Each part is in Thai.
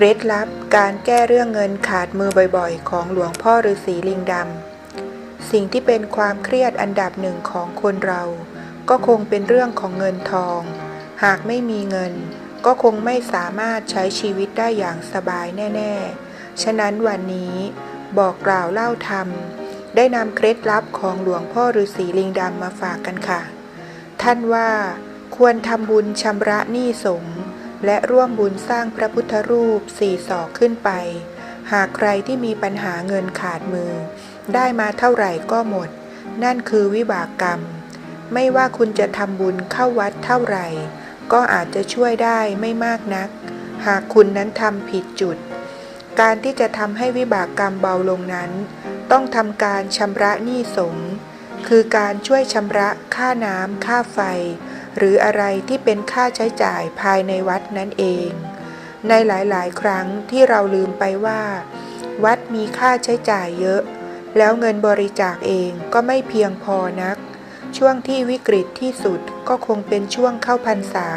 เคล็ดลับการแก้เรื่องเงินขาดมือบ่อยๆ ของหลวงพ่อฤาษีลิงดำ สิ่งที่เป็นความเครียดอันดับหนึ่งของคนเรา ก็คงเป็นเรื่องของเงินทอง หากไม่มีเงิน ก็คงไม่สามารถใช้ชีวิตได้อย่างสบายแน่ๆ ฉะนั้นวันนี้บอกกล่าวเล่าธรรม ได้นำเคล็ดลับของหลวงพ่อฤาษีลิงดำมาฝากกันค่ะ ท่านว่าควรทำบุญชำระหนี้สงฆ์ และร่วมบุญสร้างพระพุทธรูปสี่ศอกขึ้นไป หากใครที่มีปัญหาเงินขาดมือ ได้มาเท่าไหร่ก็หมด นั่นคือวิบากกรรม ไม่ว่าคุณจะทำบุญเข้าวัดเท่าไหร่ ก็อาจจะช่วยได้ไม่มากนัก หากคุณนั้นทำผิดจุด การที่จะทำให้วิบากกรรมเบาลงนั้น ต้องทำการชำระหนี้สงคือการช่วยชำระค่าน้ำค่าไฟ หรืออะไรที่เป็นค่าใช้จ่ายภายในวัดนั่นเอง ในหลายๆ ครั้งที่เราลืมไปว่า วัดมีค่าใช้จ่ายเยอะ แล้วเงินบริจาคเองก็ไม่เพียงพอนัก ช่วงที่วิกฤตที่สุดก็คงเป็นช่วงเข้าพรรษา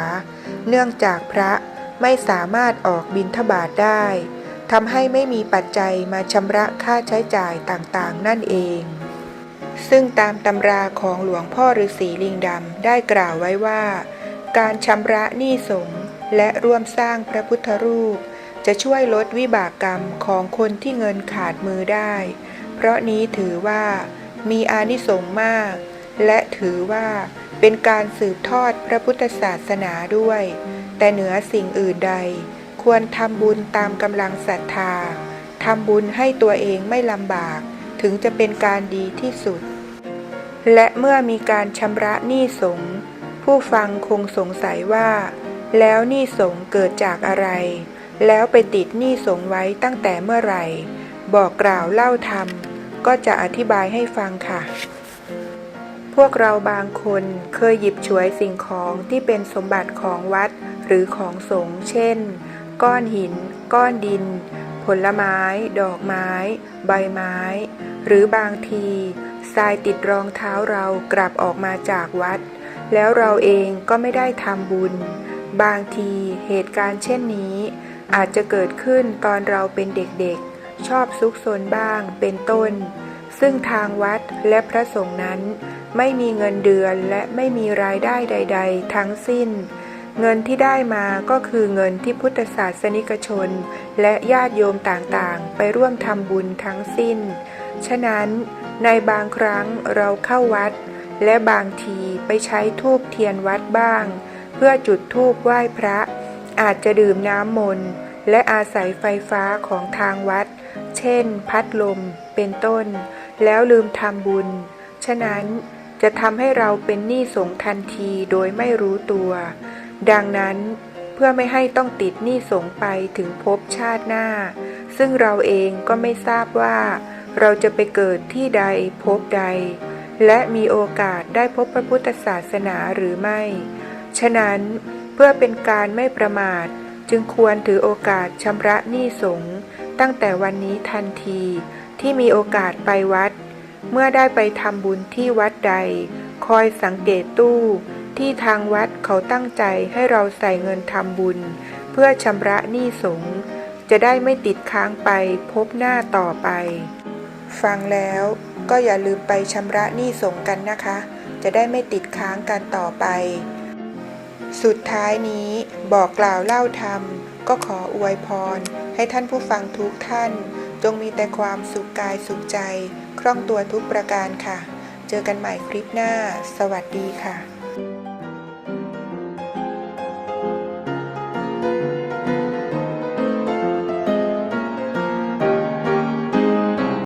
เนื่องจากพระไม่สามารถออกบิณฑบาตได้ทำให้ไม่มีปัจจัยมาชำระค่าใช้จ่ายต่างๆ นั่นเอง ซึ่งตามตำราของหลวงพ่อฤาษีลิงดำได้กล่าวไว้ว่า การชำระหนี้สงและร่วมสร้างพระพุทธรูป จะช่วยลดวิบากกรรมของคนที่เงินขาดมือได้ เพราะนี้ถือว่า มีอานิสงส์มาก และถือว่าเป็นการสืบทอดพระพุทธศาสนาด้วย แต่เหนือสิ่งอื่นใด ควรทำบุญตามกำลังศรัทธาทำบุญให้ตัวเองไม่ลำบาก ถึงจะเป็นการดีที่สุด และเมื่อมีการชำระหนี้สงผู้ฟังคงสงสัยว่า แล้วหนี้สงเกิดจากอะไร แล้วไปติดหนี้สงไว้ตั้งแต่เมื่อไหร่ บอกกล่าวเล่าธรรมก็จะอธิบายให้ฟังค่ะ พวกเราบางคนเคยหยิบฉวยสิ่งของที่เป็นสมบัติของวัดหรือของสงฆ์เช่น ก้อนหิน ก้อนดิน ผลไม้ ดอกไม้ ใบไม้ หรือบางทีทรายติดรองเท้าเรากลับออกมาจากวัด แล้วเราเองก็ไม่ได้ทำบุญ บางทีเหตุการณ์เช่นนี้ อาจจะเกิดขึ้นตอนเราเป็นเด็กๆ ชอบซุกซนบ้างเป็นต้น ซึ่งทางวัดและพระสงฆ์นั้น ไม่มีเงินเดือนและไม่มีรายได้ใด ๆ ทั้งสิ้น เงินที่ได้มาก็คือเงินที่พุทธศาสนิกชน และญาติโยมต่างๆ ไปร่วมทำบุญทั้งสิ้น ฉะนั้นในบางครั้งเราเข้าวัด และบางทีไปใช้ทูบเทียนวัดบ้าง เพื่อจุดธูปไหว้พระ อาจจะดื่มน้ำมนต์และอาศัยไฟฟ้าของทางวัด เช่น พัดลมเป็นต้น แล้วลืมทำบุญ ฉะนั้นจะทำให้เราเป็นหนี้สงทันทีโดยไม่รู้ตัว ดังนั้นเพื่อไม่ให้ต้องติดหนี้สงไปถึงภพชาติหน้า ซึ่งเราเองก็ไม่ทราบว่า เราจะไปเกิดที่ใดภพใด และมีโอกาสได้พบพระพุทธศาสนาหรือไม่ ฉะนั้นเพื่อเป็นการไม่ประมาท จึงควรถือโอกาสชำระหนี้สงตั้งแต่วันนี้ทันทีที่มีโอกาสไปวัด เมื่อได้ไปทำบุญที่วัดใด คอยสังเกตตู้ที่ทางวัดเขาตั้งใจให้เราใส่เงินทำบุญ เพื่อชำระหนี้สงจะได้ไม่ติดค้างไปพบหน้าต่อไป ฟังแล้วก็อย่าลืมไปชำระหนี้สงกันนะคะ จะได้ไม่ติดค้างกันต่อไป สุดท้ายนี้บอกกล่าวเล่าธรรม ก็ขออวยพร ให้ท่านผู้ฟังทุกท่าน จงมีแต่ความสุขกายสุขใจ คล่องตัวทุกประการค่ะ เจอกันใหม่คลิปหน้า สวัสดีค่ะ